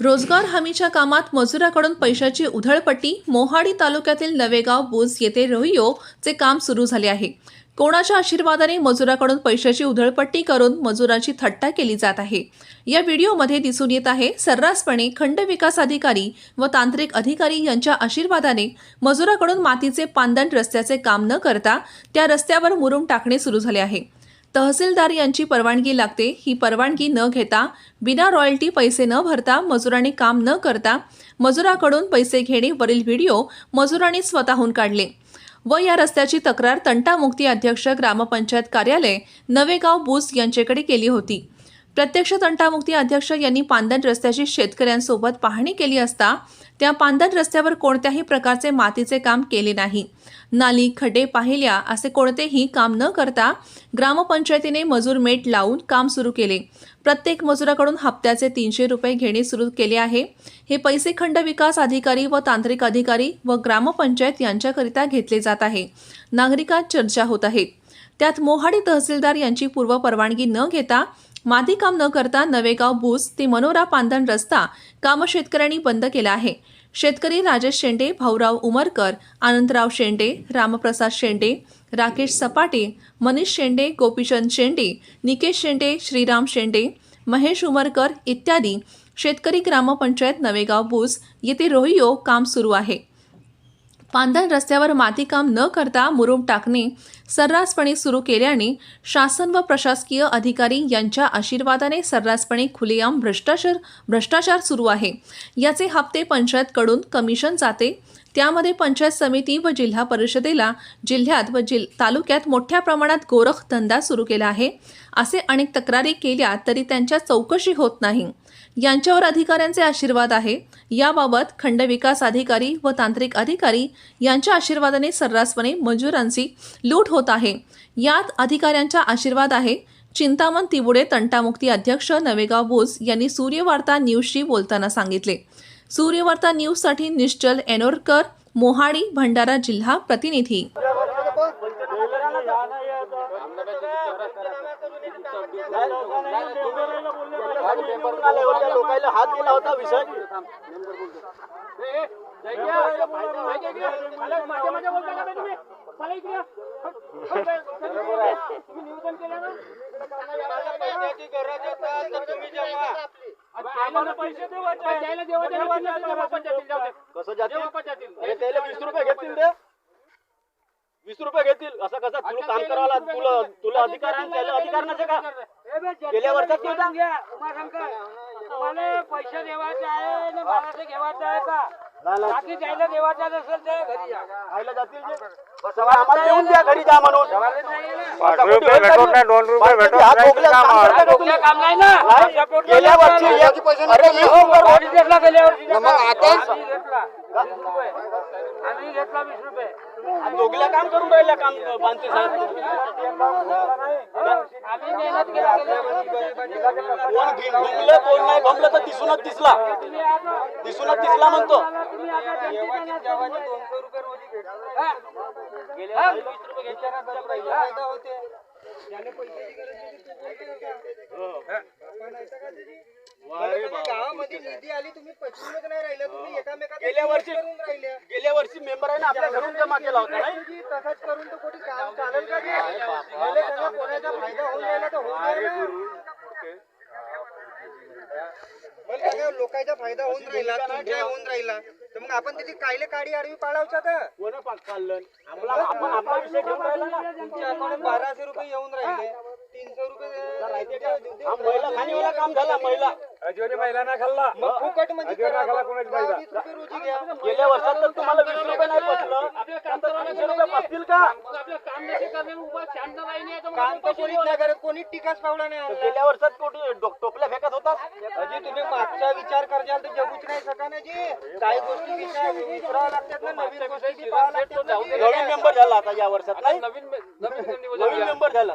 रोजगार हमीच्या कामात मजुराकडून पैशाची उधळपट्टी मोहाडी तालुक्यातील नवेगाव बुज येथे रोहियो चे काम सुरू झाले आहे. कोणाच्या आशीर्वादाने मजुराकडून पैशाची उधळपट्टी करून मजुराची थट्टा केली जात आहे? या व्हिडिओमध्ये दिसून येत आहे सर्रासपणे खंड विकास अधिकारी व तांत्रिक अधिकारी यांच्या आशीर्वादाने मजुराकडून मातीचे पांदण रस्त्याचे काम न करता त्या रस्त्यावर मुरुम टाकणे सुरू झाले आहे. तहसीलदार यांची परवानगी लागते ही परवानगी न घेता बिना रॉयल्टी पैसे न भरता मजुरांनी काम न करता मजुराकडून पैसे घेणे वरील व्हिडिओ मजुरांनी स्वतःहून काढले. व या रस्त्याची तक्रार तंटामुक्ती अध्यक्ष ग्रामपंचायत कार्यालय नवेगाव बुस यांच्याकडे केली होती. प्रत्यक्ष तंटामुक्ती अध्यक्ष यांनी पांदन रस्त्याची शेतकऱ्यांसोबत पाहणी केली असता त्या पांदन रस्त्यावर कोणत्याही प्रकारचे मातीचे काम केले नाही. नाली खड्डे पाहिल्या असे कोणतेही काम न करता ग्रामपंचायतीने मजूर मेट लावून काम सुरू केले. प्रत्येक मजुराकडून हप्त्याचे तीनशे रुपये घेणे सुरू केले आहे. हे पैसे खंड विकास अधिकारी व तांत्रिक अधिकारी व ग्रामपंचायत यांच्याकरिता घेतले जात आहे. नागरिकात चर्चा होत आहे. त्यात मोहाडी तहसीलदार यांची पूर्व परवानगी न घेता माती काम न करता नवेगाव भूस ते मनोरा पांदण रस्ता काम शेतकऱ्यांनी बंद केला आहे. शेतकरी राजेश शेंडे भाऊराव उमरकर आनंदराव शेंडे रामप्रसाद शेंडे राकेश सपाटे मनीष शेंडे गोपीचंद शेंडे निकेश शेंडे श्रीराम शेंडे महेश उमरकर इत्यादी शेतकरी ग्रामपंचायत नवेगाव भूस येथे रोहियो काम सुरू आहे. पांधण रस्त्यावर मातीकाम न करता मुरुम टाकणे सर्रासपणे सुरू केल्याने शासन व प्रशासकीय अधिकारी यांच्या आशीर्वादाने सर्रासपणे खुलेआम भ्रष्टाचार भ्रष्टाचार सुरू आहे. याचे हप्ते पंचायतकडून कमिशन जाते. त्यामध्ये पंचायत समिती व जिल्हा परिषदेला जिल्ह्यात व जिल तालुक्यात मोठ्या प्रमाणात गोरख धंदा सुरू केला आहे. असे अनेक तक्रारी केल्या तरी त्यांच्या चौकशी होत नाही. यांच्यावर अधिकाऱ्यांचे आशीर्वाद आहे. याबाबत खंड विकास अधिकारी व तांत्रिक अधिकारी यांच्या आशीर्वादाने सर्रासपणे मजुरांची लूट होत आहे. यात अधिकाऱ्यांचा आशीर्वाद आहे. चिंतामण तिबुडे तंटामुक्ती अध्यक्ष नवेगाव बोस यांनी सूर्यवार्ता न्यूजशी बोलताना सांगितले. सूर्यवार्ता न्यूजसाठी निश्चल एनोरकर मोहाडी भंडारा जिल्हा प्रतिनिधी. लोकांना हात दिला होता विषय. कसं जातील? अरे त्याला वीस रुपये घेतील ते वीस रुपये घेतील. असं कसं तुला काम करायला तुला तुला अधिकार त्याला अधिकार नसे का? गेल्या वर्षात केला तुम्हाला पैसे देवाचे आहे ना बाळाचे घेवायचं आहे का? बाकी ज्याला देवाचा नसेल ते घरी जा खायला जातील जे. आम्हाला देऊन द्या घरी जा म्हणून. पाच रुपये भेटत नाही दोन रुपये भेटत हात नाही ठोकले, काम काम आहे. करता का तुम्ही? काम नाही ना. नाही? गेल्या वर्षी एक- अरे मी हो बरोबर. आम्ही घेतला गेल्या वर्षी. मग आता? आम्ही घेतला. वीस रुपये आम्ही घेतला वीस रुपये. दोघीला काम करून राहिल्या काम बांधते साहेब. कोण कोण नाही घुमलं तर दिसूनच दिसला दिसूनच दिसला म्हणतो. तुम्ही आता जनतेला हा? हा? गेल्या वर्षी गेल्या वर्षी मेंबर आहे ना आपल्या घरून जमा केला होता नाही? तसंच करून तर कुठे काम चालेल का ते? मला सांगा, कोणाचा फायदा होऊन राहिला तर होऊन द्या ना. मला सांगा, लोकांचा फायदा होऊन राहिला तुमचा होऊन राहिला. तर मग आपण तिथे कायले काडी आडवी पाळावचा तर कोण पाक चाललं? आपला आपण आपला विषय घेऊन राहिला ना. तुमच्या अकाउंट बाराशे रुपये येऊन राहिले. तीनशे रुपये हा महिला खाणीवाला काम झाला महिला. मग फुकट म्हणजे. दहा वीस रुपये रोजी घ्या. गेल्या वर्षात तर तुम्हाला वीस रुपये नाही पटलं. आता रुपये का मग आपलं काम नसे करणे उभा शांत नाही नाही तर मग काम तर कोणीच नाही करत. कोणी टीकाच पावला नाही आणला. गेल्या वर्षात कुठे डो- टोपल्या फेकत होतात? अजी तुम्ही मागचा विचार करजाल तर जगूच नाही सका ना जी. काही गोष्टी विचार लागतात ना नवीन गोष्टी बी पाहावं लागतात ना. जी. नवीन मेंबर झाला आता या वर्षात नाही? नवीन मेंबर झाला.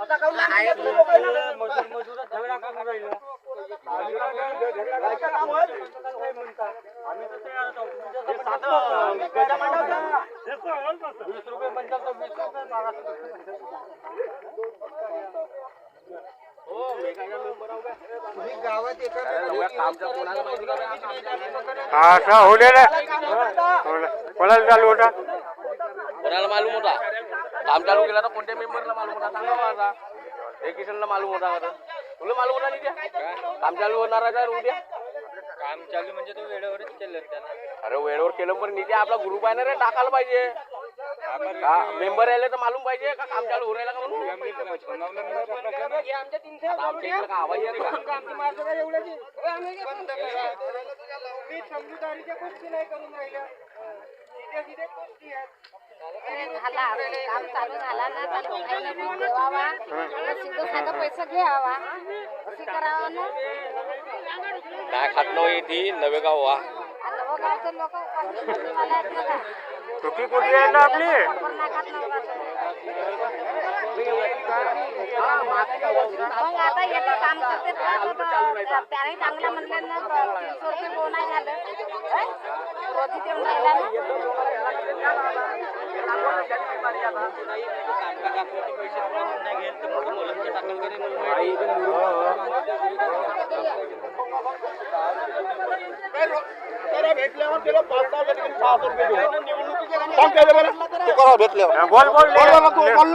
असा? हे. हो, हा दे ना. कोणाला चालू होता? कोणाला मालूम होता? काम चालू केला तर कोणत्या मेंबरला मालूम होता सांगा मला आता. हे किशनला मालूम होता का तुला मालूम होता नाही त्या? काम चालू होणार आहे तर उद्या काम चालू म्हणजे तो वेळेवरच केलं अरे वेळेवर केलं पण निधी आपला ग्रुप आहे ना रे टाकायला पाहिजे. मेंबर यायला तर मालूम पाहिजे का काम चालू हो राहिला का म्हणून? आता आमच्या का आवाज येते का तुम्ही समजूदारीच्या गोष्टी नाही करून राहिल्या सिधे सिधे गोष्टी आहेत झाला काम चालू झाला ना तर लोकांना बिल देवावा सिधं साधं पैसे घ्यावा. असे करावं ना. काय खात नाही ती? नवे गाव वा नवगावचे लोक मला आहेत ना? चुकी कुठली आहे ना आपली. मग आता येतं काम करते त्याने चांगलं म्हणलं ना तीनशे रुपये बोन नाही झालं. हं? रोजी देऊन राहिला ना? त्याला भेटल्यावर त्याला पाच सहा जण सहा रुपये देऊ. निवडणुकीच्या गणित- काय केलं बरं? बोल बोल